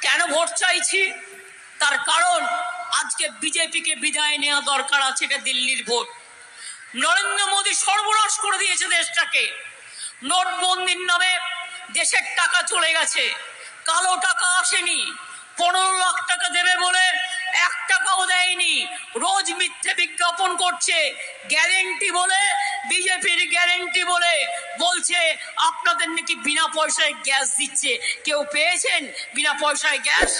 কেন ভোট চাইছি? তার কারণ আজকে বিজেপিকে বিদায় নেওয়া দরকার আছে এটা দিল্লির ভোট। নরেন্দ্র মোদী সর্বনাশ করে দিয়েছে দেশটাকে। নোটবন্দির নামে দেশের টাকা চলে গেছে। কালো টাকা আসেনি। পনেরো লাখ টাকা দেবে বলে এক টাকাও দেয়নি। রোজ করছে গ্যারেন্টি বলে, বিজেপির গ্যারেন্টি বলে বলছে, আপনাদের নাকি বিনা পয়সায় গ্যাস দিচ্ছে। কেউ পেয়েছেন বিনা পয়সায় গ্যাস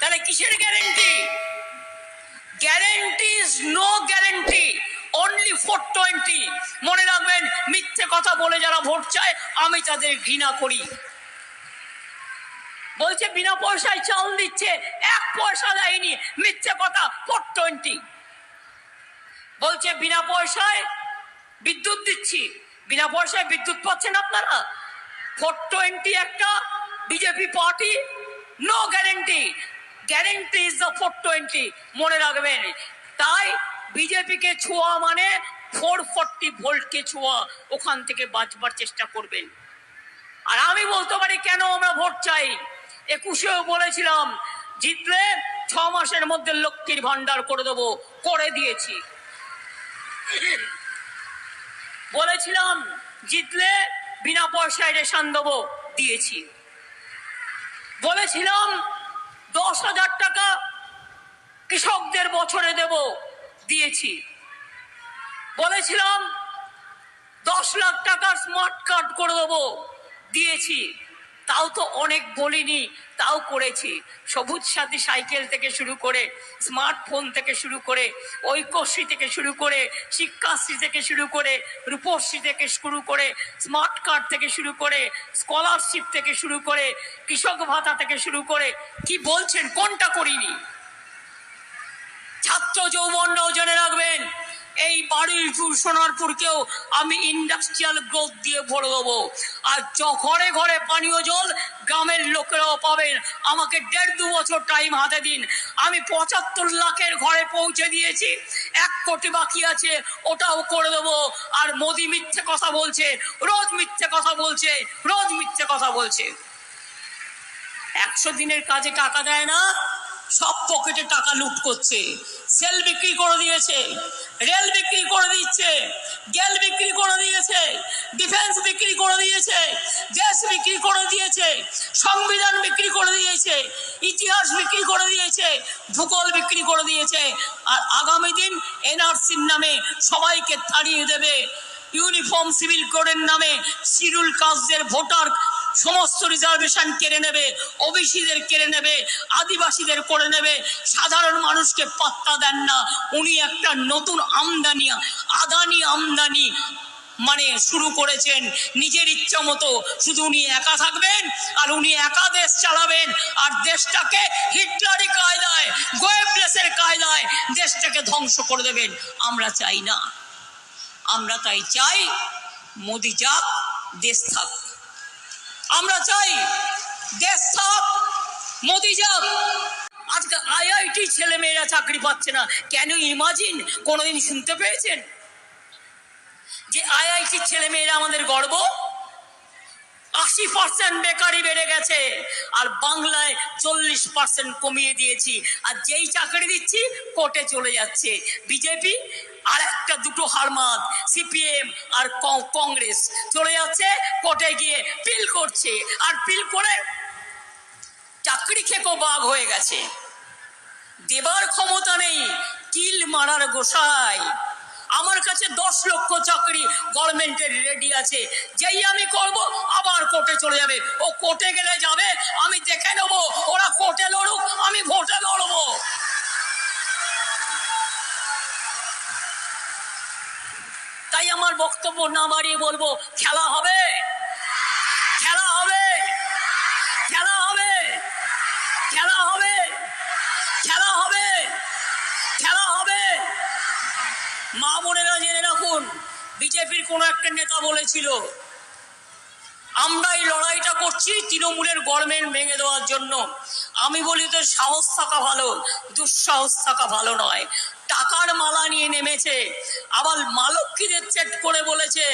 তাহলে কিসের guarantee guarantee is no guarantee only four twenty মনে রাখবেন, মিথ্যে কথা বলে যারা ভোট চায়, আমি তাদের ঘৃণা করি। বলছে, বিনা পয়সায় চাল দিচ্ছে, এক পয়সা দেয়নি, মিথ্যে কথা ফোর টোয়েন্টি বলছে, বিনা পয়সায় বিদ্যুৎ দিচ্ছি। বিনা পয়সায় বিদ্যুৎ পাচ্ছেন আপনারা? ফোর টোয়েন্টি একটা BJP party no guarantee guarantee is the four twenty মনে রাখবেন। তাই বিজেপিকে ছোঁয়া মানে ফোর ফোরটি ভোল্টকে ছোঁয়া, ওখান থেকে বাঁচবার চেষ্টা করবেন। আর আমি বলতে পারি, কেন আমরা ভোট চাই? একুশেও বলেছিলাম, জিতলে ছ মাসের মধ্যে লক্ষ্মীর ভান্ডার করে দেবো। করে দিয়েছি। বলেছিলাম, জিতলে বিনা পয়সায় রেশন দেবো, দিয়েছি। বলেছিলাম, দশ হাজার টাকা কৃষকদের বছরে দেব, দিয়েছি। বলেছিলাম, দশ লাখ টাকার স্মার্ট কার্ড করে দেবো, দিয়েছি। তাও তো অনেক বলিনি তাও করেছি। সবুজ সাথী সাইকেল থেকে শুরু করে, স্মার্টফোন থেকে শুরু করে, ঐক্যশ্রী থেকে শুরু করে, শিক্ষাশ্রী থেকে শুরু করে, রূপশ্রী থেকে শুরু করে, স্মার্ট কার্ড থেকে শুরু করে, স্কলারশিপ থেকে শুরু করে, কৃষক ভাতা থেকে শুরু করে, কি বলছেন, কোনটা করিনি? ছাত্র যৌবনরাও জেনে রাখবেন। এই বারুইপুর সোনারপুরকেও আমি ইন্ডাস্ট্রিয়াল গ্রোথ দিয়ে ভরে দেবো। আর ঘরে ঘরে পানীয় জল গ্রামের লোকেরাও পাবেন। আমাকে দেড় দু বছর টাইম হাতে দিন। আমি পঁচাত্তর লাখের ঘরে পৌঁছে দিয়েছি। এক কোটি বাকি আছে, ওটাও করে দেবো। আর মোদি মিথ্যে কথা বলছে, রোজ মিথ্যে কথা বলছে, রোজ মিথ্যে কথা বলছে। একশো দিনের কাজে টাকা দেয় না। সব পকেটে টাকা লুট করছে। সেল বিক্রি করে দিয়েছে, রেল বিক্রি করে দিচ্ছে গ্যাল বিক্রি করে দিয়েছে, ডিফেন্স বিক্রি করে দিয়েছে, দেশ বিক্রি করে দিয়েছে, সংবিধান বিক্রি করে দিয়েছে, ইতিহাস বিক্রি করে দিয়েছে, ভূগোল বিক্রি করে দিয়েছে। আর আগামী দিন এনআরসির নামে সবাইকে তাড়িয়ে দেবে। ইউনিফর্ম সিভিল কোডের নামে শিডিউল কাস্টদের ভোটার সমস্ত রিজার্ভেশন কেড়ে নেবে, ওবিসিদের কেড়ে নেবে, আদিবাসীদের করে নেবে। সাধারণ মানুষকে পাত্তা দেন না। উনি একটা নতুন আমদানি, আদানি আমদানি মানে শুরু করেছেন। নিজের ইচ্ছা মতো শুধু উনি একা থাকবেন আর উনি একা দেশ চালাবেন। আর দেশটাকে হিটলারি কায়দায় গোয়েবলেসের কায়দায় দেশটাকে ধ্বংস করে দেবেন। আমরা চাই না। আমরা তাই চাই, মোদি যাক, দেশ থাক। আমরা চাই দেশ থাক মোদি আজকে আইআইটি ছেলে মেয়েরা চাকরি পাচ্ছে না। কেন ইমাজিন কোনোদিন শুনতে পেয়েছেন? যে আইআইটি ছেলে মেয়েরা আমাদের গর্ব? আশি পার্সেন্ট বেকারি বেড়ে গেছে। আর বাংলায় চল্লিশ পার্সেন্ট কমিয়ে দিয়েছি। আর যেই চাকরি দিচ্ছি, কোর্টে চলে যাচ্ছে। বিজেপি আর একটা দুটো হারমাত সিপিএম আর কংগ্রেস। চলে যাচ্ছে, কোর্টে গিয়ে পিল করছে। আর পিল করে চাকরি খেকো বাঘ হয়ে গেছে। দেবার ক্ষমতা নেই, কিল মারার গোসাই। আমার কাছে দশ লক্ষ চাকরি গভর্নমেন্টের রেডি আছে। যেই আমি করব, আবার কোর্টে চলে যাবে। ও কোর্টে গেলে যাবে, আমি দেখে নেব, ওরা কোর্টে লড়ুক, আমি বক্তব্য না বাড়িয়ে বলব, খেলা হবে। খেলা হবে। খেলা হবে। খেলা হবে। খেলা হবে। খেলা হবে। মা বোনেরা জেনে রাখুন, বিজেপির কোনো একটা নেতা বলেছিল, আমরা এই লড়াইটা করছি তৃণমূলের গভর্নমেন্ট ভেঙে দেওয়ার জন্য। আমি বলি তো সাহস থাকা ভালো, দুঃসাহস থাকা ভালো নয়। টাকার মালা নিয়ে নেমেছে আবার মা লক্ষ্মীদের চেট করে বলেছে,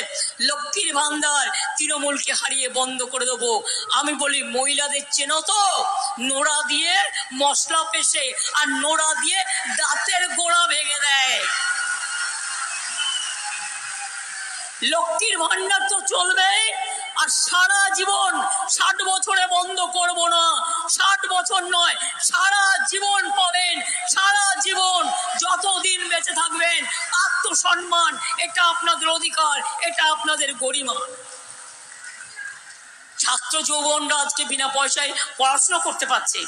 লক্ষ্মীর ভান্ডার তৃণমূলকে হারিয়ে বন্ধ করে দেবো। আমি বলি, মহিলাদের চেনো তো, নোড়া দিয়ে মশলা পেশে আর নোড়া দিয়ে দাঁতের গোড়া ভেঙে দেয়। লক্ষ্মীর ভান্ডার তো চলবে আর সারা জীবন ষাট বছরে বন্ধ করব না। ষাট বছর নয়, সারা জীবন পাবেন, সারা জীবন যতদিন বেঁচে থাকবেন আত্মসম্মান, এটা আপনাদের অধিকার, এটা আপনাদের গরিমা। ছাত্র যৌবনরা আজকে বিনা পয়সায় পড়াশোনা করতে পারছে।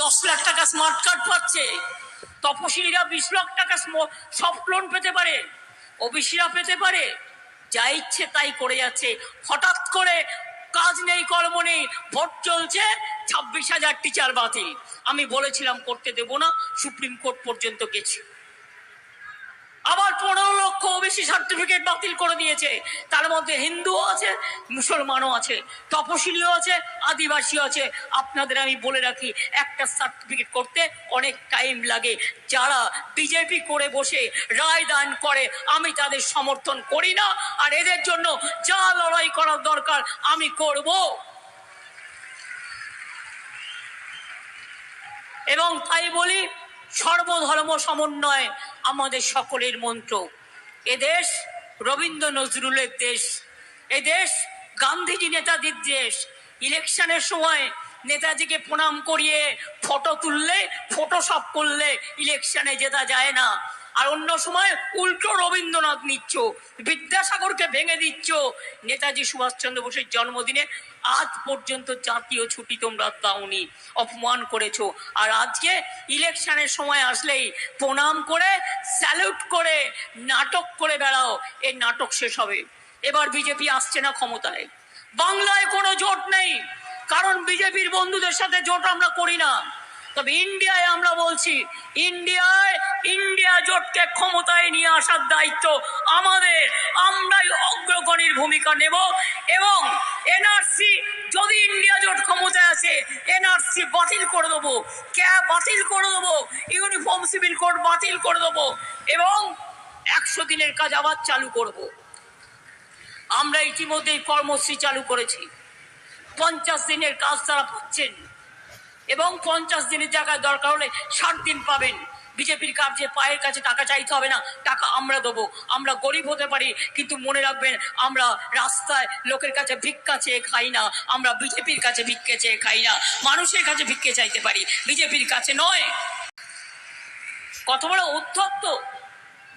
দশ লাখ টাকা স্মার্ট কার্ড পাচ্ছে। তপশিলীরা বিশ লাখ টাকা সফট লোন পেতে পারে, ওবিসিরা পেতে পারে। যা ইচ্ছে তাই করে যাচ্ছে। হঠাৎ করে কাজ নেই, কর্ম নেই, ভোট চলছে, ছাব্বিশ হাজার টিচার বাতিল। আমি বলেছিলাম করতে দেব না, সুপ্রিম কোর্ট পর্যন্ত গেছি। আবার পনেরো লক্ষ ওবিসি সার্টিফিকেট বাতিল করে দিয়েছে। তার মধ্যে হিন্দুও আছে, মুসলমানও আছে, তপশিলীও আছে, আদিবাসীও আছে। আপনাদের আমি বলে রাখি, একটা সার্টিফিকেট করতে অনেক টাইম লাগে। যারা বিজেপি করে বসে রায় দান করে, আমি তাদের সমর্থন করি না। আর এদের জন্য যা লড়াই করার দরকার, আমি করব। এবং তাই বলি, সর্বধর্ম সমন্বয় আমাদের সকলের মন্ত্র। এদেশ রবীন্দ্র নজরুলের দেশ এদেশ গান্ধীজি নেতাজির দেশ। ইলেকশনের সময় নেতাজিকে প্রণাম করিয়ে ফটো তুললে, ফটোশপ করলে ইলেকশনে জেতা যায় না। আর অন্য সময় উল্টো রবীন্দ্রনাথ নিচ্ছ, বিদ্যাসাগরকে ভেঙে দিচ্ছ। নেতাজি সুভাষচন্দ্র বোসের জন্মদিনে আজ পর্যন্ত জাতীয় ছুটি তোমরা দাওনি, অপমান করেছ। আর আজকে ইলেকশনের সময় আসলেই প্রণাম করে, স্যালুট করে, নাটক করে বেড়াও। এই নাটক শেষ হবে। এবার বিজেপি আসছে না ক্ষমতায়। বাংলায় কোনো জোট নেই, কারণ বিজেপির বন্ধুদের সাথে জোট আমরা করি না। তবে ইন্ডিয়ায় আমরা বলছি, ইন্ডিয়ায় ইন্ডিয়া জোটকে ক্ষমতায় নিয়ে আসার দায়িত্ব আমাদের। আমরাই অগ্রগণীর ভূমিকা নেব এবং এনআরসি যদি ইন্ডিয়া জোট ক্ষমতায় আছে এনআরসি বাতিল করে দেবো। ক্যাব বাতিল করে দেবো? ইউনিফর্ম সিভিল কোড বাতিল করে দেবো এবং একশো দিনের কাজ আবার চালু করব। আমরা ইতিমধ্যেই কর্মসূচি চালু করেছি। পঞ্চাশ দিনের কাজ তারা পাচ্ছেন এবং পঞ্চাশ দিনের জায়গায় দরকার হলে ষাট দিন পাবেন। বিজেপির কাছে পায়ের কাছে টাকা চাইতে হবে না, টাকা আমরা দেবো। আমরা গরিব হতে পারি, কিন্তু মনে রাখবেন, আমরা রাস্তায় লোকের কাছে ভিক্ষা চেয়ে খাই না, আমরা বিজেপির কাছে ভিক্ষে চেয়ে খাই না, মানুষের কাছে ভিক্ষে চাইতে পারি, বিজেপির কাছে নয়। কত বড় উদ্ধত্ত,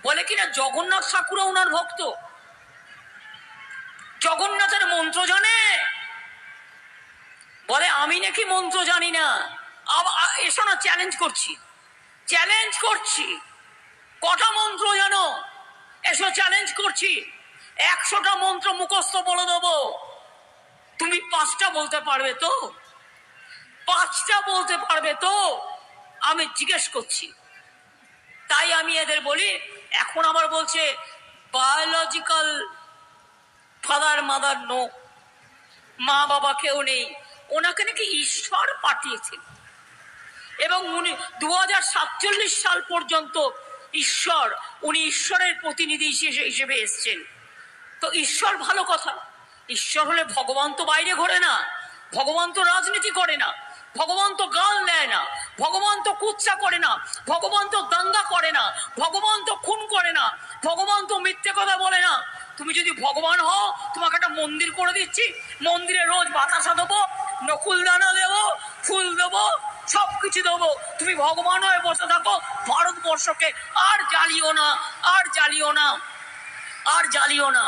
বলে কিনা জগন্নাথ ঠাকুরও ওনার ভক্ত। জগন্নাথের মন্ত্র জানে? বলে, আমি নাকি মন্ত্র জানি না। এসো না চ্যালেঞ্জ করছি। চ্যালেঞ্জ করছি। কটা মন্ত্র জানো? এসো চ্যালেঞ্জ করছি। একশোটা মন্ত্র মুখস্থ বলে দেবো। তুমি পাঁচটা বলতে পারবে তো? পাঁচটা বলতে পারবে তো? আমি জিজ্ঞেস করছি। তাই আমি এদের বলি, এখন আবার বলছে বায়োলজিক্যাল ফাদার মাদার নো মা বাবা কেউ নেই। ওনাকে নাকি ঈশ্বর পাঠিয়েছেন এবং উনি দু হাজার সাতচল্লিশ সাল পর্যন্ত ঈশ্বর, উনি ঈশ্বরের প্রতিনিধি হিসেবে এসছেন। তো ঈশ্বর ভালো কথা। ঈশ্বর হলে ভগবান তো বাইরে ঘোরে না, ভগবান তো রাজনীতি করে না, ভগবান তো গাল নেয় না, ভগবান তো কুচ্ছা করে না, ভগবান তো দাঙ্গা করে না, ভগবান তো খুন করে না, ভগবান তো মিথ্যে কথা বলে না। তুমি যদি ভগবান হও, তোমাকে একটা মন্দির করে দিচ্ছি, মন্দিরে রোজ বাতাসা দেবো, নকুল দানা দেবো, ফুল দেবো সব কিছু দেবো। তুমি ভগবান হয়ে বসে থাকো, ভারতবর্ষকে আর জ্বালিও না, আর জ্বালিও না, আর জ্বালিও না।